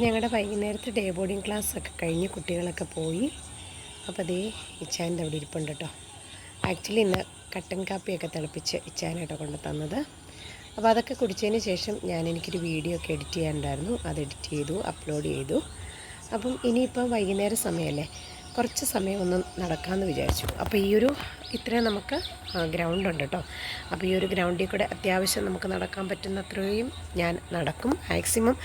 അപ്പോൾ ഞങ്ങളുടെ വൈകുന്നേരത്തെ ഡേ ബോർഡിങ് ക്ലാസ് ഒക്കെ കഴിഞ്ഞ് കുട്ടികളൊക്കെ പോയി. അപ്പോൾ അതേ ഇച്ചാന്റെ അവിടെ ഇരിപ്പുണ്ട് കേട്ടോ ആക്ച്വലി ഇന്ന് കട്ടൻ കാപ്പിയൊക്കെ തിളപ്പിച്ച് ഇച്ചാനായിട്ടോ കൊണ്ട് തന്നത്. അപ്പോൾ അതൊക്കെ കുടിച്ചതിന് ശേഷം ഞാൻ എനിക്കൊരു വീഡിയോ ഒക്കെ എഡിറ്റ് ചെയ്യാനുണ്ടായിരുന്നു. അത് എഡിറ്റ് ചെയ്തു അപ്ലോഡ് ചെയ്തു. അപ്പം ഇനിയിപ്പം വൈകുന്നേരം സമയമല്ലേ? കുറച്ച് സമയം ഒന്ന് നടക്കാമെന്ന് വിചാരിച്ചു. അപ്പോൾ ഈ ഒരു ഇത്രയും നമുക്ക് ഗ്രൗണ്ട് ഉണ്ട് കേട്ടോ അപ്പോൾ ഈ ഒരു ഗ്രൗണ്ടിൽ കൂടെ അത്യാവശ്യം നമുക്ക് നടക്കാൻ പറ്റുന്ന അത്രയും ഞാൻ നടക്കും. മാക്സിമം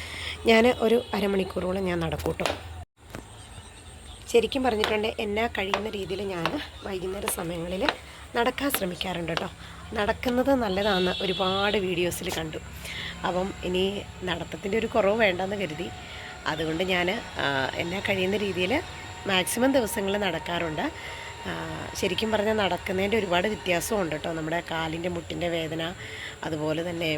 ഞാൻ ഒരു അരമണിക്കൂറോളം ഞാൻ നടക്കും കേട്ടോ ശരിക്കും പറഞ്ഞിട്ടുണ്ട് എന്നാ കഴിയുന്ന രീതിയിൽ ഞാൻ വൈകുന്നേര സമയങ്ങളിൽ നടക്കാൻ ശ്രമിക്കാറുണ്ട് കേട്ടോ നടക്കുന്നത് നല്ലതാണെന്ന് ഒരുപാട് വീഡിയോസിൽ കണ്ടു. അപ്പം ഇനി നടത്തത്തിന്റെ ഒരു കുറവ് വേണ്ടെന്ന് കരുതി. അതുകൊണ്ട് ഞാൻ എന്നാ കഴിയുന്ന രീതിയിൽ മാക്സിമം ദിവസങ്ങൾ നടക്കാറുണ്ട്. ശരിക്കും പറഞ്ഞാൽ നടക്കുന്നതിന്റെ ഒരുപാട് വ്യത്യാസമുണ്ട് കേട്ടോ. നമ്മുടെ കാലിന്റെ മുട്ടിന്റെ വേദന അതുപോലെ തന്നെ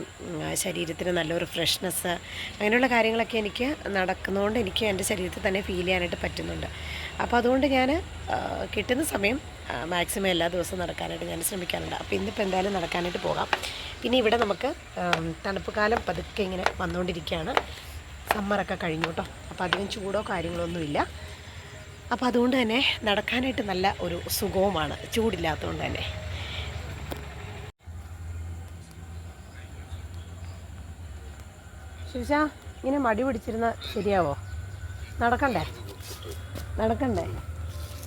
ശരീരത്തിന് നല്ലൊരു ഫ്രഷ്നെസ് അങ്ങനെയുള്ള കാര്യങ്ങളൊക്കെ എനിക്ക് നടക്കുന്നതുകൊണ്ട് എനിക്ക് എന്റെ ശരീരത്തിൽ തന്നെ ഫീൽ ചെയ്യാനായിട്ട് പറ്റുന്നുണ്ട്. അപ്പോൾ അതുകൊണ്ട് ഞാൻ കിട്ടുന്ന സമയം മാക്സിമം എല്ലാ ദിവസവും നടക്കാനായിട്ട് ഞാൻ ശ്രമിക്കാറുണ്ട്. അപ്പോൾ ഇന്നിപ്പോൾ എന്തായാലും നടക്കാനായിട്ട് പോകാം. പിന്നെ ഇവിടെ നമുക്ക് തണുപ്പ് കാലം പതുക്കെ ഇങ്ങനെ വന്നുകൊണ്ടിരിക്കുകയാണ്. സമ്മറൊക്കെ കഴിഞ്ഞു കേട്ടോ. അപ്പോൾ അധികം ചൂടോ കാര്യങ്ങളോ ഒന്നുമില്ല. അപ്പോൾ അതുകൊണ്ട് തന്നെ നടക്കാനായിട്ട് നല്ല ഒരു സുഖവുമാണ്. ചൂടില്ലാത്തതുകൊണ്ട് തന്നെ. ശിവശ ഇങ്ങനെ മടി പിടിച്ചിരുന്ന ശരിയാവോ? നടക്കണ്ടേ? നടക്കണ്ടേ?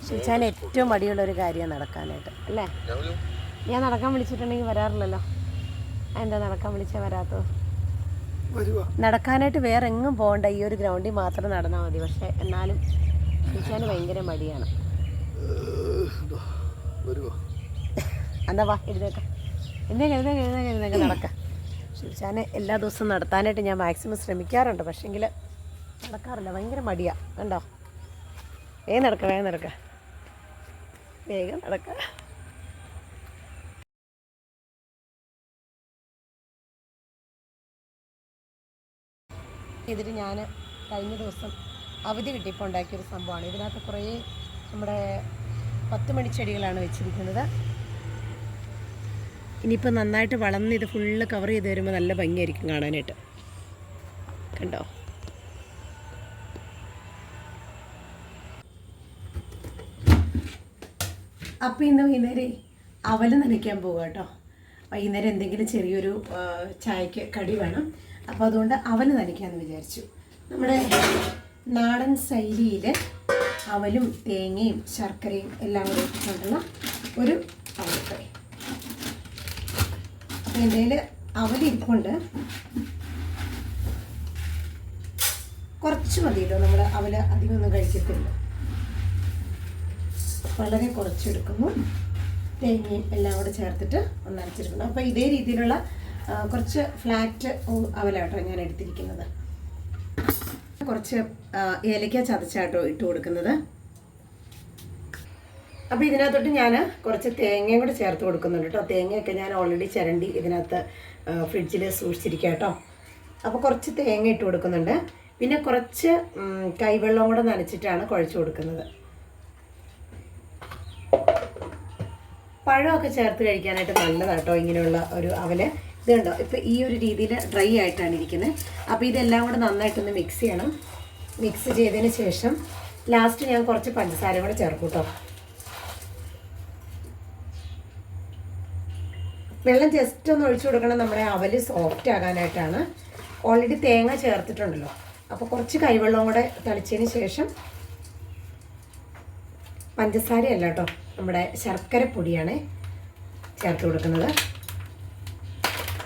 ശിവശാൻ ഏറ്റവും മടിയുള്ള ഒരു കാര്യമാണ് നടക്കാനായിട്ട് അല്ലേ? ഞാൻ നടക്കാൻ വിളിച്ചിട്ടുണ്ടെങ്കിൽ വരാറില്ലല്ലോ. എന്താ നടക്കാൻ വിളിച്ചാൽ വരാത്തത്? നടക്കാനായിട്ട് വേറെ എങ്ങും പോകണ്ട. ഈ ഒരു ഗ്രൗണ്ടിൽ മാത്രം നടന്നാൽ മതി. പക്ഷേ എന്നാലും ശിവശാന് ഭയങ്കര മടിയാണ്. എന്താ വാ എഴുന്നേക്കാം. എഴുന്നേക്ക് എഴുന്നേക്ക് എഴുന്നേക്ക് എഴുന്നേക്ക് നടക്കാം. ശിവശാനെ എല്ലാ ദിവസവും നടത്താനായിട്ട് ഞാൻ മാക്സിമം ശ്രമിക്കാറുണ്ട്. പക്ഷേങ്കിൽ നടക്കാറില്ല. ഭയങ്കര മടിയാ. കണ്ടോ? വേഗം നടക്ക വേഗം നടക്ക. വേഗം നടക്ക. ഇതിൽ ഞാൻ കഴിഞ്ഞ ദിവസം അവധി കിട്ടിയപ്പോൾ ഉണ്ടാക്കിയൊരു സംഭവമാണ്. ഇതിനകത്ത് കുറേ നമ്മുടെ പത്ത് മണിച്ചെടികളാണ് വെച്ചിരിക്കുന്നത്. ഇനിയിപ്പോൾ നന്നായിട്ട് വളർന്ന് ഇത് ഫുള്ള് കവർ ചെയ്ത് വരുമ്പോൾ നല്ല ഭംഗിയായിരിക്കും കാണാനായിട്ട്. കണ്ടോ? അപ്പോൾ ഇന്ന് വൈകുന്നേരം അവൽ നനയ്ക്കാൻ പോകുക കേട്ടോ. വൈകുന്നേരം എന്തെങ്കിലും ചെറിയൊരു ചായക്ക് കടി വേണം. അപ്പോൾ അതുകൊണ്ട് അവൽ നനയ്ക്കാമെന്ന് വിചാരിച്ചു. നമ്മുടെ നാടൻ ശൈലിയിൽ അവലും തേങ്ങയും ശർക്കരയും എല്ലാം കൂടി ഇട്ടിട്ടുള്ള ഒരു അവൽക്കറി അപ്പോൾ എന്റെ അവലിരിപ്പുണ്ട് കുറച്ച് മതി കേട്ടോ നമ്മൾ അവൽ അധികമൊന്നും കഴിക്കത്തില്ല. വളരെ കുറച്ചെടുക്കുന്നു. തേങ്ങയും എല്ലാം കൂടെ ചേർത്തിട്ട് ഒന്ന് അരച്ചെടുക്കുന്നു അപ്പോൾ ഇതേ രീതിയിലുള്ള കുറച്ച് ഫ്ലാറ്റ് അവലാട്ടോ ഞാൻ എടുത്തിരിക്കുന്നത്. കുറച്ച് ഏലക്ക ചതച്ചാട്ടോ ഇട്ട് കൊടുക്കുന്നത്. അപ്പോൾ ഇതിനകത്തോട്ട് ഞാൻ കുറച്ച് തേങ്ങയും കൂടെ ചേർത്ത് കൊടുക്കുന്നുണ്ട് കേട്ടോ. തേങ്ങയൊക്കെ ഞാൻ ഓൾറെഡി ചിരണ്ടി ഇതിനകത്ത് ഫ്രിഡ്ജിൽ സൂക്ഷിച്ചിരിക്കുക കേട്ടോ അപ്പോൾ കുറച്ച് തേങ്ങ ഇട്ട് കൊടുക്കുന്നുണ്ട്. പിന്നെ കുറച്ച് കൈവെള്ളം കൂടെ നനച്ചിട്ടാണ് കുഴച്ച് കൊടുക്കുന്നത്. പഴമൊക്കെ ചേർത്ത് കഴിക്കാനായിട്ട് നല്ലതാട്ടോ ഇങ്ങനെയുള്ള ഒരു അവൽ. ഇത് കണ്ടോ ഇപ്പം ഈ ഒരു രീതിയിൽ ഡ്രൈ ആയിട്ടാണ് ഇരിക്കുന്നത്. അപ്പോൾ ഇതെല്ലാം കൂടെ നന്നായിട്ടൊന്ന് മിക്സ് ചെയ്യണം. മിക്സ് ചെയ്തതിന് ശേഷം ലാസ്റ്റ് ഞാൻ കുറച്ച് പഞ്ചസാര കൂടെ ചേർക്കൂട്ടോ കേട്ടോ. വെള്ളം ജസ്റ്റ് ഒന്ന് ഒഴിച്ചു കൊടുക്കണം. നമ്മുടെ അവൽ സോഫ്റ്റ് ആകാനായിട്ടാണ്. ഓൾറെഡി തേങ്ങ ചേർത്തിട്ടുണ്ടല്ലോ. അപ്പോൾ കുറച്ച് കൈവെള്ളവും കൂടെ തളിച്ചതിന് ശേഷം പഞ്ചസാരയല്ല കേട്ടോ. നമ്മുടെ ശർക്കര പൊടിയാണ് ചേർത്ത് കൊടുക്കുന്നത്.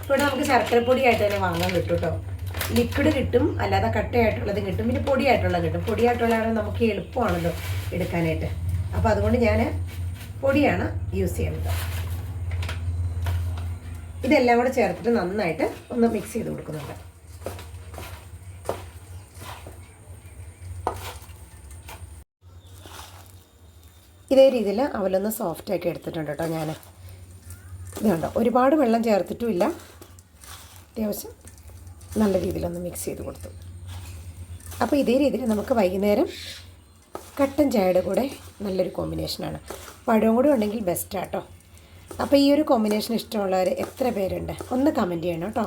ഇവിടെ നമുക്ക് ശർക്കര പൊടിയായിട്ട് തന്നെ വാങ്ങാൻ കിട്ടും കേട്ടോ ലിക്വിഡ് കിട്ടും അല്ലാതെ കട്ടയായിട്ടുള്ളത് കിട്ടും. പിന്നെ പൊടിയായിട്ടുള്ളത് കിട്ടും. പൊടിയായിട്ടുള്ളതാണ് നമുക്ക് എളുപ്പമാണല്ലോ എടുക്കാനായിട്ട്. അപ്പോൾ അതുകൊണ്ട് ഞാൻ പൊടിയാണ് യൂസ് ചെയ്യുന്നത്. ഇതെല്ലാം കൂടെ ചേർത്തിട്ട് നന്നായിട്ട് ഒന്ന് മിക്സ് ചെയ്ത് കൊടുക്കുന്നുണ്ട്. ഇതേ രീതിയിൽ അവലൊന്ന് സോഫ്റ്റാക്കി എടുത്തിട്ടുണ്ട് കേട്ടോ ഞാൻ ഇതുണ്ടോ? ഒരുപാട് വെള്ളം ചേർത്തിട്ടുമില്ല അത്യാവശ്യം നല്ല രീതിയിലൊന്ന് മിക്സ് ചെയ്ത് കൊടുത്തു. അപ്പോൾ ഇതേ രീതിയിൽ നമുക്ക് വൈകുന്നേരം കട്ടൻ ചായയുടെ കൂടെ നല്ലൊരു കോമ്പിനേഷനാണ് പഴവും കൂടെ ഉണ്ടെങ്കിൽ ബെസ്റ്റാട്ടോ അപ്പോൾ ഈ ഒരു കോമ്പിനേഷൻ ഇഷ്ടമുള്ളവർ എത്ര പേരുണ്ട്? ഒന്ന് കമന്റ് ചെയ്യണം കേട്ടോ.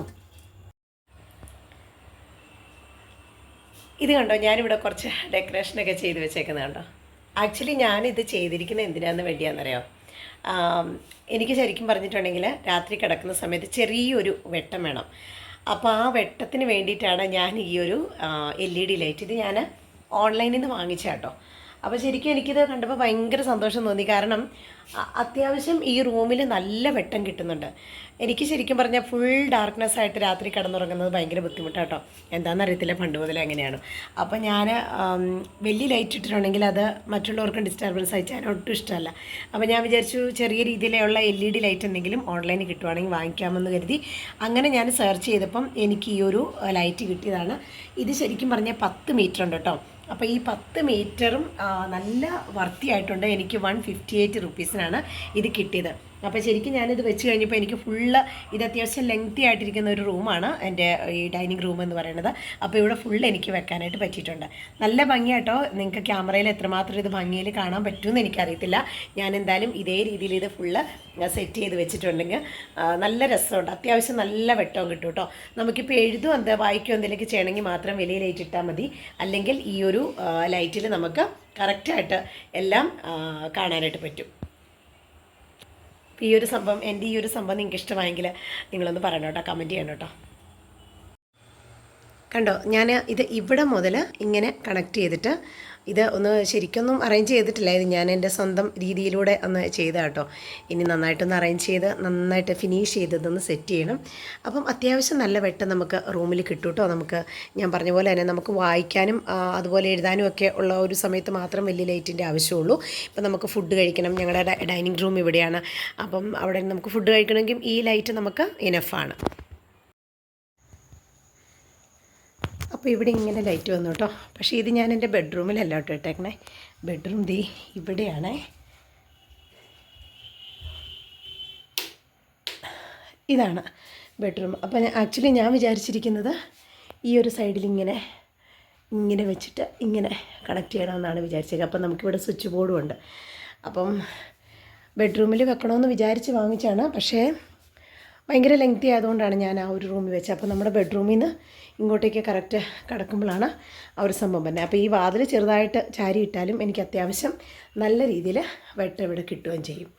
ഇത് കണ്ടോ ഞാനിവിടെ കുറച്ച് ഡെക്കറേഷനൊക്കെ ചെയ്ത് വെച്ചേക്കുന്നത് കണ്ടോ? ആക്ച്വലി ഞാനിത് ചെയ്തിരിക്കുന്നത് എന്തിനാന്ന് വേണ്ടിയാണെന്നറിയോ? എനിക്ക് ശരിക്കും പറഞ്ഞിട്ടുണ്ടെങ്കിൽ രാത്രി കിടക്കുന്ന സമയത്ത് ചെറിയൊരു വെട്ടം വേണം. അപ്പോൾ ആ വെട്ടത്തിന് വേണ്ടിയിട്ടാണ് ഞാൻ ഈ ഒരു എൽ ഇ ഡി ലൈറ്റ് ഇത് ഞാൻ ഓൺലൈനിൽ നിന്ന് വാങ്ങിച്ച കേട്ടോ. അപ്പോൾ ശരിക്കും എനിക്കിത് കണ്ടപ്പോൾ ഭയങ്കര സന്തോഷം തോന്നി. കാരണം അത്യാവശ്യം ഈ റൂമിൽ നല്ല വെട്ടം കിട്ടുന്നുണ്ട്. എനിക്ക് ശരിക്കും പറഞ്ഞാൽ ഫുൾ ഡാർക്ക്നെസ് ആയിട്ട് രാത്രി കിടന്നുറങ്ങുന്നത് ഭയങ്കര ബുദ്ധിമുട്ടാട്ടോ. എന്താണെന്ന് അറിയത്തില്ല പണ്ട് മുതലേ അങ്ങനെയാണ്. അപ്പോൾ ഞാൻ വലിയ ലൈറ്റ് ഇട്ടിട്ടുണ്ടെങ്കിൽ അത് മറ്റുള്ളവർക്കും ഡിസ്റ്റർബൻസ് അയച്ചാൽ ഒട്ടും ഇഷ്ടമല്ല. അപ്പോൾ ഞാൻ വിചാരിച്ചു ചെറിയ രീതിയിലുള്ള എൽ ഇ ഡി ലൈറ്റ് എന്തെങ്കിലും ഓൺലൈനിൽ കിട്ടുവാണെങ്കിൽ വാങ്ങിക്കാമെന്ന് കരുതി അങ്ങനെ ഞാൻ സെർച്ച് ചെയ്തപ്പം എനിക്ക് ഈ ഒരു ലൈറ്റ് കിട്ടിയതാണ്. ഇത് ശരിക്കും പറഞ്ഞാൽ പത്ത് മീറ്റർ ഉണ്ട് കേട്ടോ അപ്പോൾ ഈ പത്ത് മീറ്ററും നല്ല വർത്തിയായിട്ടുണ്ട്. എനിക്ക് വൺ ഫിഫ്റ്റി എയ്റ്റ് റുപ്പീസിനാണ് ഇത് കിട്ടിയത്. അപ്പോൾ ശരിക്കും ഞാനിത് വെച്ച് കഴിഞ്ഞപ്പോൾ എനിക്ക് ഫുള്ള് ഇത് അത്യാവശ്യം ലെങ്തി ആയിട്ടിരിക്കുന്ന ഒരു റൂമാണ് എന്റെ ഈ ഡൈനിങ് റൂം എന്ന് പറയുന്നത്. അപ്പോൾ ഇവിടെ ഫുള്ള് എനിക്ക് വെക്കാനായിട്ട് പറ്റിയിട്ടുണ്ട്. നല്ല ഭംഗിയാട്ടോ. നിങ്ങൾക്ക് ക്യാമറയിൽ എത്രമാത്രം ഇത് ഭംഗിയിൽ കാണാൻ പറ്റുമെന്ന് എനിക്കറിയത്തില്ല. ഞാൻ എന്തായാലും ഇതേ രീതിയിൽ ഇത് ഫുള്ള് സെറ്റ് ചെയ്ത് വെച്ചിട്ടുണ്ടെങ്കിൽ നല്ല രസമുണ്ട്. അത്യാവശ്യം നല്ല വെട്ടവും കിട്ടും കേട്ടോ. നമുക്കിപ്പോൾ എഴുതും എന്താ വായിക്കുകയോ എന്തെങ്കിലുമൊക്കെ ചെയ്യണമെങ്കിൽ മാത്രം വലിയ ലൈറ്റ് ഇട്ടാൽ മതി. അല്ലെങ്കിൽ ഈ ഒരു ലൈറ്റിൽ നമുക്ക് കറക്റ്റായിട്ട് എല്ലാം കാണാനായിട്ട് പറ്റും. ഈ ഒരു സംഭവം എന്റെ ഈ ഒരു സംഭവം നിങ്ങൾക്ക് ഇഷ്ടമായെങ്കിൽ നിങ്ങളൊന്ന് പറയണം കേട്ടോ കമന്റ് ചെയ്യണം കേട്ടോ. കണ്ടോ? ഞാൻ ഇത് ഇവിടെ മുതൽ ഇങ്ങനെ കണക്ട് ചെയ്തിട്ട് ഇത് ഒന്ന് ശരിക്കൊന്നും അറേഞ്ച് ചെയ്തിട്ടില്ല. ഇത് ഞാൻ എന്റെ സ്വന്തം രീതിയിലൂടെ ഒന്ന് ചെയ്ത കേട്ടോ ഇനി നന്നായിട്ടൊന്ന് അറേഞ്ച് ചെയ്ത് നന്നായിട്ട് ഫിനിഷ് ചെയ്തതൊന്ന് സെറ്റ് ചെയ്യണം. അപ്പം അത്യാവശ്യം നല്ല വെട്ടം നമുക്ക് റൂമിൽ കിട്ടും കേട്ടോ നമുക്ക് ഞാൻ പറഞ്ഞ പോലെ തന്നെ നമുക്ക് വായിക്കാനും അതുപോലെ എഴുതാനും ഒക്കെ ഉള്ള ഒരു സമയത്ത് മാത്രം വലിയ ലൈറ്റിന്റെ ആവശ്യമുള്ളൂ. ഇപ്പം നമുക്ക് ഫുഡ് കഴിക്കണം. ഞങ്ങളുടെ ഡൈനിങ് റൂം ഇവിടെയാണ്. അപ്പം അവിടെ നമുക്ക് ഫുഡ് കഴിക്കണമെങ്കിൽ ഈ ലൈറ്റ് നമുക്ക് ഇനഫാണ് അപ്പോൾ ഇവിടെ ഇങ്ങനെ ലൈറ്റ് വന്നു കേട്ടോ. പക്ഷേ ഇത് ഞാൻ എന്റെ ബെഡ്റൂമിലല്ല കേട്ടോ ഇട്ടേക്കണേ. ബെഡ്റൂം ദേ ഇവിടെയാണേ. ഇതാണ് ബെഡ്റൂം. അപ്പം ആക്ച്വലി ഞാൻ വിചാരിച്ചിരിക്കുന്നത് ഈ ഒരു സൈഡിൽ ഇങ്ങനെ ഇങ്ങനെ വെച്ചിട്ട് ഇങ്ങനെ കണക്ട് ചെയ്യണമെന്നാണ് വിചാരിച്ചത്. അപ്പം നമുക്കിവിടെ സ്വിച്ച് ബോർഡും ഉണ്ട്. അപ്പം ബെഡ്റൂമിൽ വെക്കണമെന്ന് വിചാരിച്ച് വാങ്ങിച്ചാണ് പക്ഷേ ഭയങ്കര ലെങ്തി ആയതുകൊണ്ടാണ് ഞാൻ ആ ഒരു റൂമിൽ വെച്ചത്. അപ്പോൾ നമ്മുടെ ബെഡ്റൂമിൽ നിന്ന് ഇങ്ങോട്ടേക്ക് കറക്റ്റ് കിടക്കുമ്പോഴാണ് ആ ഒരു സംഭവം തന്നെ അപ്പോൾ ഈ വാതിൽ ചെറുതായിട്ട് ചാരി ഇട്ടാലും എനിക്ക് അത്യാവശ്യം നല്ല രീതിയിൽ വെട്ടം ഇവിടെ കിട്ടുകയും ചെയ്യും.